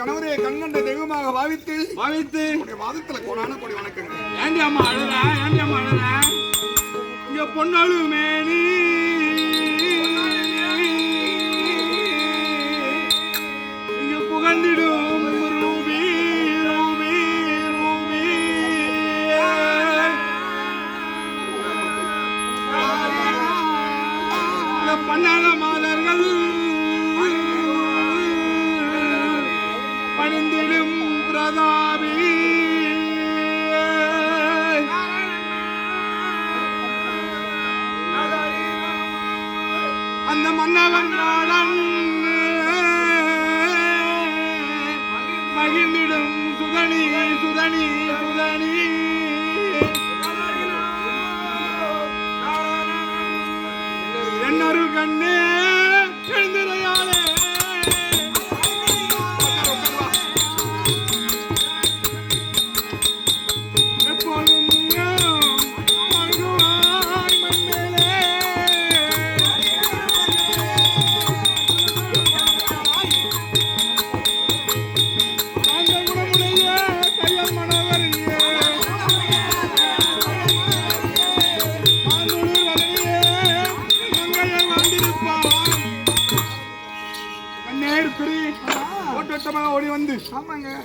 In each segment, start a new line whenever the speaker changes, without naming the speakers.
கணவரை கண்கண்ட தெய்வமாக பாவித்து
பாவித்து.
உடைய வாதத்துல கோடான கோடி வணக்கங்க
ஏண்டி அம்மா அழுற? ஏண்டி அம்மா அழுற? இங்க பொண்ணாளு மேனி. இங்க புகழ்ந்திடும். மகிழ்ந்திடும் சுதனி சுதனி சுதனி. என்னொரு கண்ணே.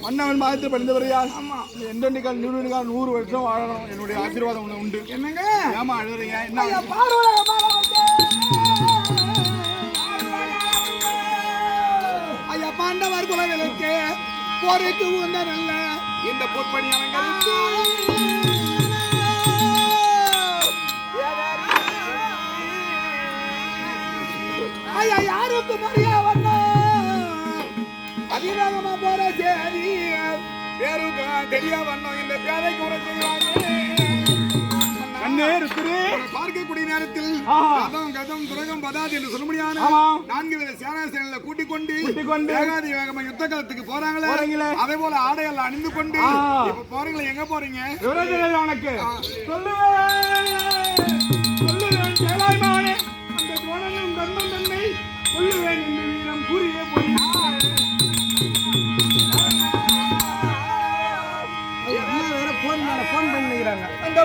மன்னவன் பாகத்தில் படிந்தவரையால் ஆமா. எண்டெண்டிக்கால் நூறுகால் நூறு வருஷம் வாழணும். என்னுடைய ஆசீர்வாதம் உனக்கு உண்டு.
என்னங்க?
ஏமா அழுறீங்க என்ன?
ஐயா பாண்டவர் குல விளக்கு போருக்கு உகந்த நல்ல இந்த பொற்பணி அலங்கரித்து ஐயா யாருக்கு மரியா வண்ணா அதிவேகமா போற சரி பேருக்கு தெரிய வண்ணம் இந்த பேரைக்கு உரை செய்வாங்க பார்க்கக்கூடிய நேரத்தில். கதம் துரகம் பதாது என்று சொல்ல முடியாது
ஆமா.
நான்கு வித சேனா சேனல கூட்டிக் கொண்டு. வேகாதி வேகமா யுத்த காலத்துக்கு போறாங்களே. அதே போல ஆடையெல்லாம் அணிந்து கொண்டு. இப்ப போறீங்களே எங்க போறீங்க
உனக்கு சொல்லுவேன் சொல்லுவேன் அந்த தர்மம் தன்னை சொல்லுவேன்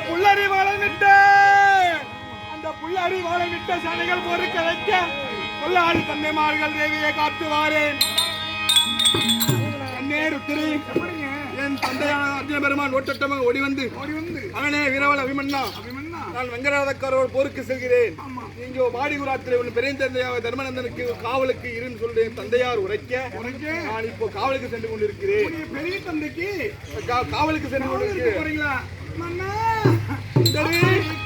புல்லரி வளர்ந்துட்ட அந்த புல்லரி வளர்ந்துட்ட சனைகள் ஒரு கலைக்க கொல்லாடி தந்தைமார்கள் தேவியை காட்டுவாரேன் என் தந்தையான அர்ஜுன பெருமான் ஓட்டட்டமாக ஓடி வந்து
ஓடி வந்து
அவனே வீரவல் அபிமன்னா.
அபிமன்னா.
நான் வெங்கடாதக்காரோடு போருக்கு செல்கிறேன். நீங்க வாடிகுராத்திலே உன் பெரிய தந்தையாக தர்மநந்தனுக்கு காவலுக்கு இருன்னு சொல்றேன். தந்தையார் உரைக்க
உனக்கு
நான் இப்போ காவலுக்கு சென்று கொண்டிருக்கிறேன்.
பெரிய தந்தைக்கு
காவலுக்கு சென்று கொண்டிருக்கிறேன்.
போறீங்களா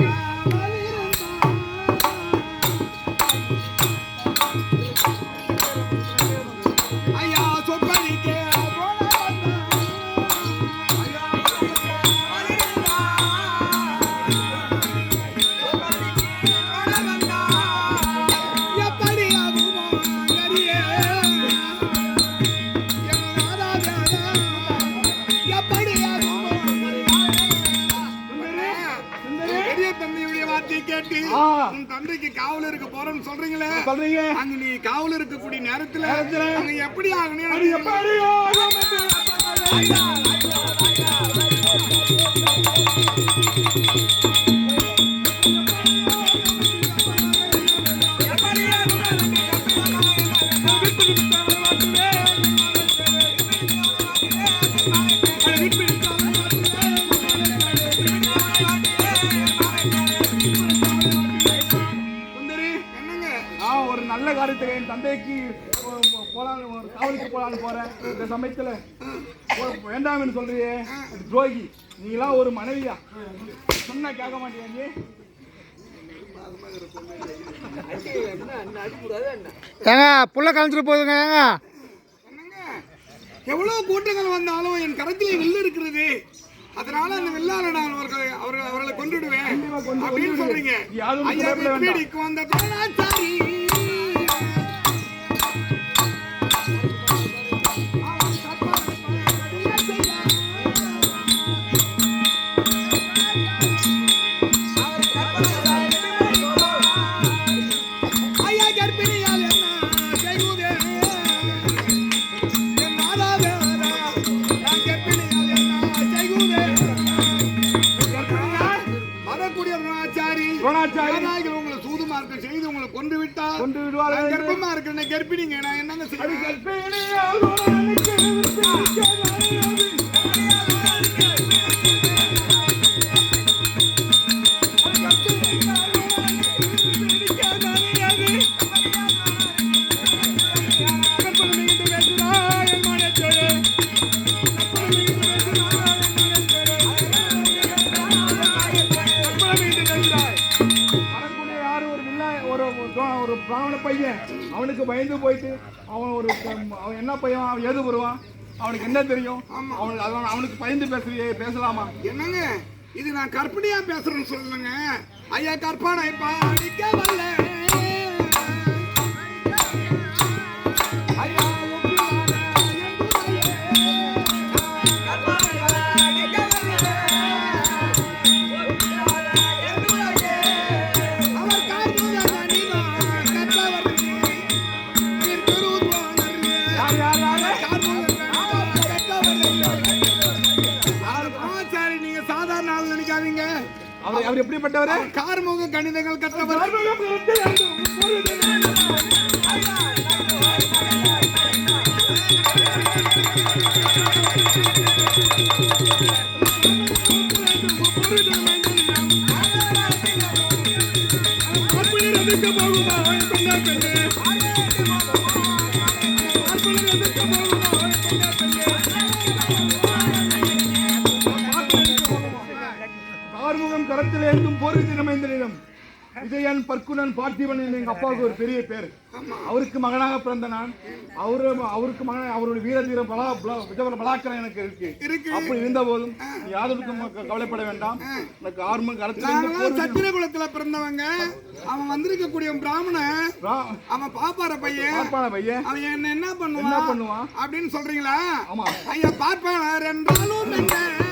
காவல் இருக்க போறேன்னு சொல்றீங்களே?
சொல்றீங்க?
அங்க நீ காவல் இருக்கக்கூடிய நேரத்துல அங்க எப்படி ஆகணும்
அது எப்படி ஆகும் நல்ல காரியத்துக்கு என் தந்தைக்கு போலான்னு ஒரு காவலுக்கு போலான்னு போறேன். இந்த சமயத்துல வேண்டாம்னு சொல்றியே துரோகி நீங்களாம் ஒரு மனைவியா? சொன்னா கேட்க மாட்டீங்க
ஏங்க புள்ள கலந்துட்டு போகுதுங்க ஏங்க?
கூட்டங்கள் வந்தாலும் என் கரத்திலே வில்லு இருக்கிறது. அதனால அந்த வில்லால நான் அவர்களை அவர்களை அவர்களை கொண்டுடுவேன்
கொண்டு-
அப்படின்னு. சொல்றீங்க.
யாரும்
ஐயா வந்த இருக்கக்கூடிய துரோணாச்சாரி. துரோணாச்சாரி. உங்களை சூதுமா இருக்க செய்து உங்களை
கொண்டு விட்டால்
கொண்டு
விடுவார்.
கர்ப்பமா என்ன கர்ப்பிணிங்க. நான் என்னங்க செய்ய
பிராமண பையன். அவனுக்கு பயந்து போயிட்டு அவன் ஒரு அவன் என்ன பையன்? அவன் எது வருவான் அவனுக்கு என்ன தெரியும்? அவனுக்கு அவன் அவனுக்கு பயந்து பேசுறியே பேசலாமா?
என்னங்க? இது நான் கற்பனையா பேசுறேன்னு சொல்லுங்க ஐயா கற்பனை பாடிக்க அவர்
எப்படிப்பட்டவரு?
கார்முக கணிதங்கள் கற்றவர்.
விஜயன் பர்க்குனன் பார்த்திபன் என்று எங்க அப்பாவுக்கு ஒரு பெரிய பேர். அவருக்கு மகனாக பிறந்த நான். அவரு அவருக்கு மகன் அவருடைய வீர தீரம் பலா பலா- விஜயபுர பலாக்கரம் எனக்கு இருக்கு. அப்படி இருந்த போதும் க- கவலைப்பட வேண்டாம். எனக்கு இருந்து
நாங்களாம் சத்திர குலத்துல பிறந்தவங்க. அவன் வந்திருக்கக்கூடிய பிராமணன்
ரா-
அவன் பாப்பார பையன்.
பார்ப்பான பையன்.
அவன் என்ன என்ன
என்ன
பண்ணுவான்?
பண்ணுவான்
அப்படின்னு சொல்றீங்களா?
ஆமா.
ஐயா பார்ப்பான? என்றாலும் என்ன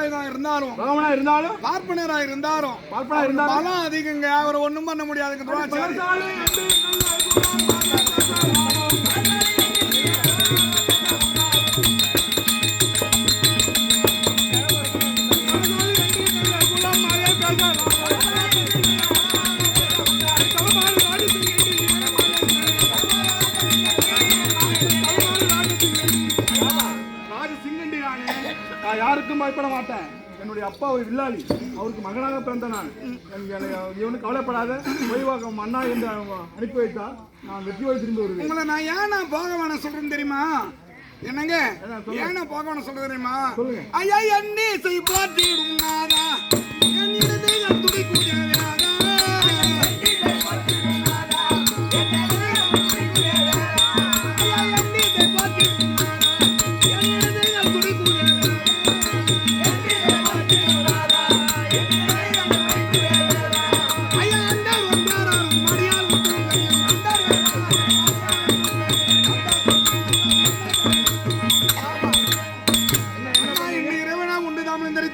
பையனா இருந்தாலும்
ராவணா இருந்தாலும்
பார்ப்பனரா இருந்தாலும்
பார்ப்பனா இருந்தாலும்
பலம் அதிகங்க. அவரை ஒண்ணும் பண்ண முடியாதுங்க துரோணாச்சாரி.
பயப்பட மாட்டேன் என்னுடைய அப்பா ஒரு வில்லாளி. அவருக்கு மகனாக பிறந்த நான். இவனு கவலைப்படாத. பொய்வாக்கம் மன்னா என்று அனுப்பி வைத்தால் நான் வெற்றியோடு திரும்பி வருவேன்.
உங்களை நான் ஏன் நான் போக வேணாம் சொல்றேன் தெரியுமா? என்னங்க? ஏன் நான் போக வேணாம் சொல்றேன் தெரியுமா?
சொல்லுங்க.
ஐயா என்னை செய் போற்றிடும்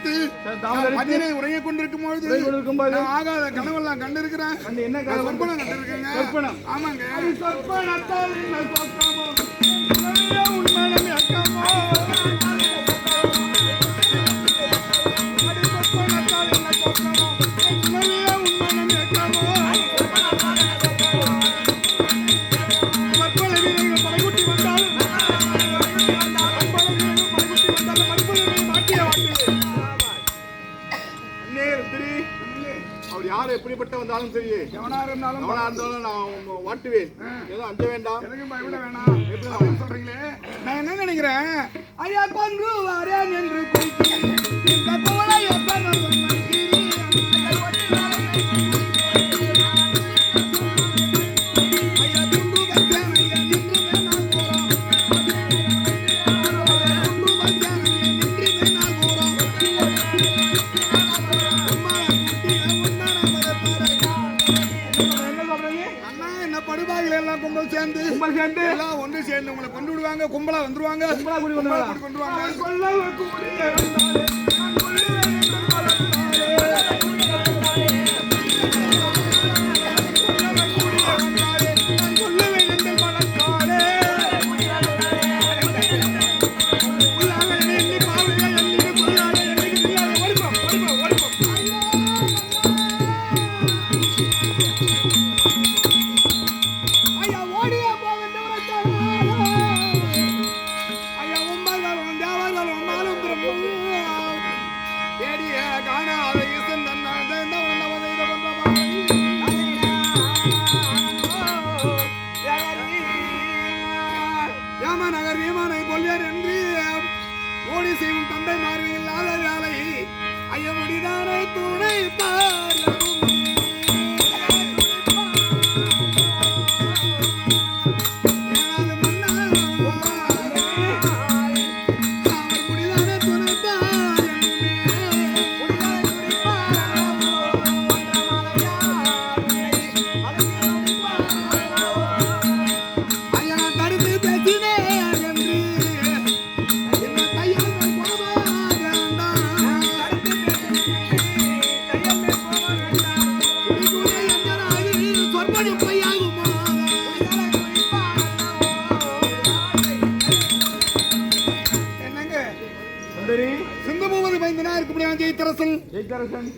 தரித்து பஜனை உரையை கொண்டிருக்கும் பொழுது ஆகாத கனவெல்லாம் கண்டிருக்கிறேன்.
கண்டு என்ன?
சொற்பனம் கண்டிருக்கேங்க.
சொற்பனம்.
ஆமாங்க.
அவர் யார் எப்படிப்பட்ட வந்தாலும் சரி.
எவனா இருந்தாலும்
அவனா இருந்தாலும் நான் வாட்டுவேன். ஏதோ அஞ்ச வேண்டாம்.
எனக்கு பயப்பட வேணாம்? அப்படின்னு சொல்றீங்களே? நான் என்ன நினைக்கிறேன்? ஐயா பங்கு வரேன் என்று குறித்து இந்த கும்பல் சேர்ந்து. எல்லாம் ஒன்று சேர்ந்து உங்களை கொண்டு விடுவாங்க கும்பலா வந்துருவாங்க.
கும்பலா கூடி?
கூடி கொண்டு வாங்க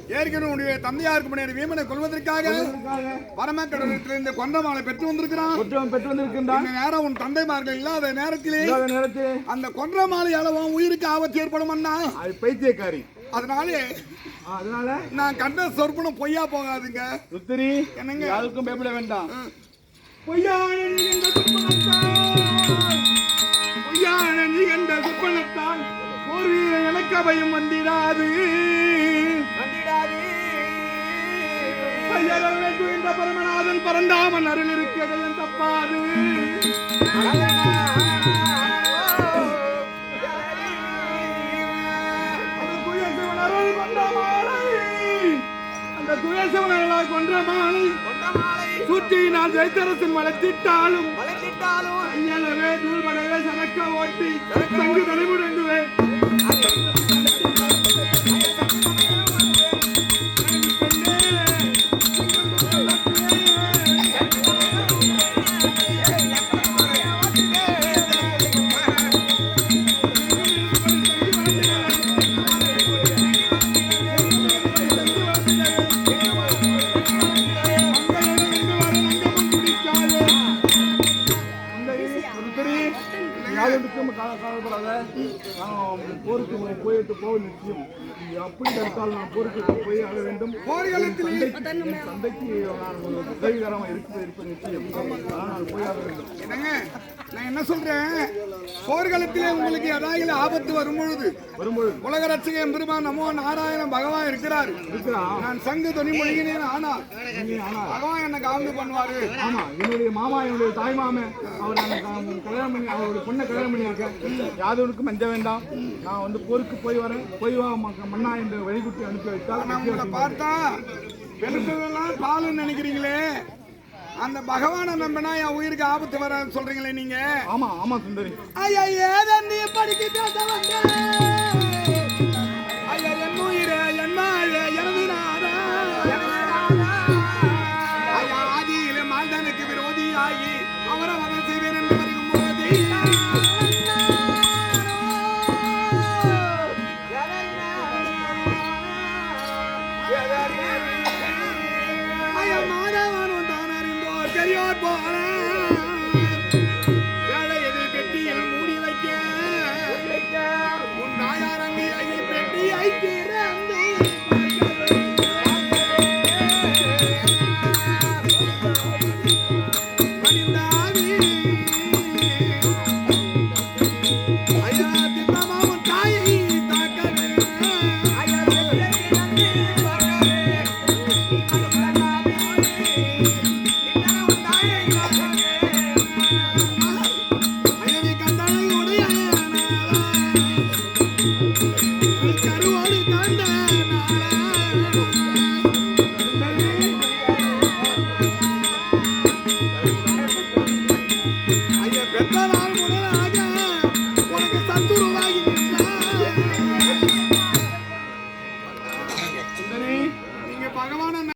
ஏற்கனவே உன்னுடைய தந்தையா இருக்கக்கூடிய வீமனை கொல்வதற்காக
இதற்காக
பரமக்கடலிலிருந்து கொண்ட மாலை பெற்று வந்திருக்கிறான்.
குற்றம் பெற்று வந்திருக்கின்றான்.
இந்த நேரம் உன் தந்தைமார்கள் இல்லாத நேரத்திலே அந்த கொன்ற மாலை அளவும் உயிருக்கு ஆபத்து ஏற்படும் அண்ணா.
அது பைத்தியக்காரி.
அதனாலே
அதனால?
நான் கண்ட சொற்பனம் பொய்யா போகாதுங்க.
ருத்திரி
என்னங்க?
யாருக்கும் பயப்பட வேண்டாம்.
ம்.
பொய்யான நிகழ்ந்த நிகழ்ந்த சொப்பனத்தால் ஒரு எனக்கு அபயம் வந்திடாது பரமநாதன் பரந்தாமன் அருள் இருக்கிறதையும் தப்பாது. அந்த குயசிவன் அருள் கொண்ட மாலை அந்த குயசிவன் அருளால் கொன்ற மாலை நான் ஜெயத்தரசன் வளர்த்திட்டாலும் ஐயனவே தூள்படவே சனக்க ஓட்டி தங்கு தலைமுடங்குவேன் அப்படி தடுத்தால் நான் போய் ஆக வேண்டும். தந்தைக்கு நான் ஒரு உதவிகரமாக இருப்பது இருப்பது நிச்சயம். ஆனால் நான் போய் ஆக வேண்டும்.
என்னங்க? நான் என்ன சொல்றேன்? போர்க்களத்திலே உங்களுக்கு ஏதாவது ஆபத்து வரும் பொழுது
வரும்பொழுது.
உலக ரட்சகன் பெருமான் நமோ நாராயணன் பகவான் இருக்கிறார். நான் சங்கு துணி மொழிகினேன் ஆனால் பகவான் என்ன காவந்து பண்ணுவாரு.
ஆமா என்னுடைய மாமா என்னுடைய தாய் மாமன் அவர் கல்யாணம் பண்ணி அவருடைய பொண்ணை கல்யாணம் பண்ணியிருக்கேன் யாதவனுக்கும் மஞ்ச வேண்டாம். நான் வந்து போருக்கு போய் வரேன். போய் வா மன்னா என்று வழிகுட்டி அனுப்பி வைத்தால்
நான் உங்களை பார்த்தா பெருசெல்லாம் பாலுன்னு நினைக்கிறீங்களே? அந்த பகவானை நம்பினா என் உயிருக்கு ஆபத்து வர சொல்றீங்களே நீங்க?
ஆமா ஆமா சுந்தரி.
ஐயா ஏதன் நீ படிக்க ஐயா